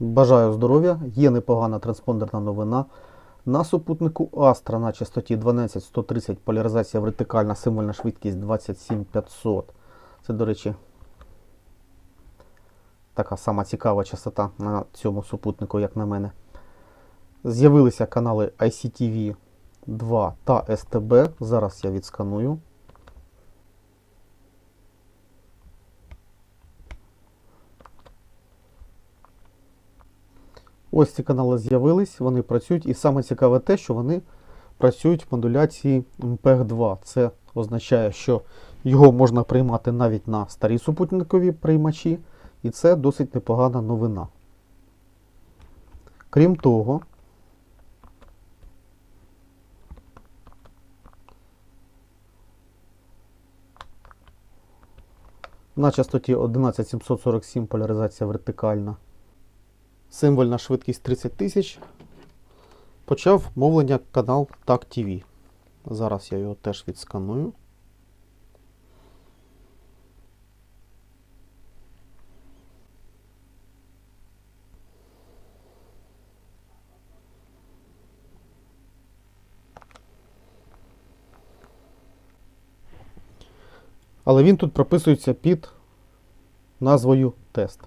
Бажаю здоров'я. Є непогана транспондерна новина. На супутнику Astra на частоті 12130 поляризація вертикальна, символьна швидкість 27500. Це, до речі, така сама цікава частота на цьому супутнику, як на мене. З'явилися канали ICTV 2 та STB. Зараз я відсканую. Ось ці канали з'явились, вони працюють. І саме цікаве те, що вони працюють в модуляції MPEG-2. Це означає, що його можна приймати навіть на старі супутникові приймачі, і це досить непогана новина. Крім того, на частоті 11747 поляризація вертикальна символьна швидкість 30 тисяч. Почав мовлення канал Так TV. Зараз я його теж відсканую. Але він тут прописується під назвою тест.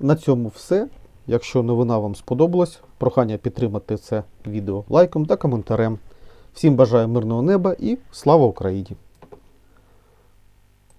На цьому все. Якщо новина вам сподобалась, прохання підтримати це відео лайком та коментарем. Всім бажаю мирного неба і слава Україні!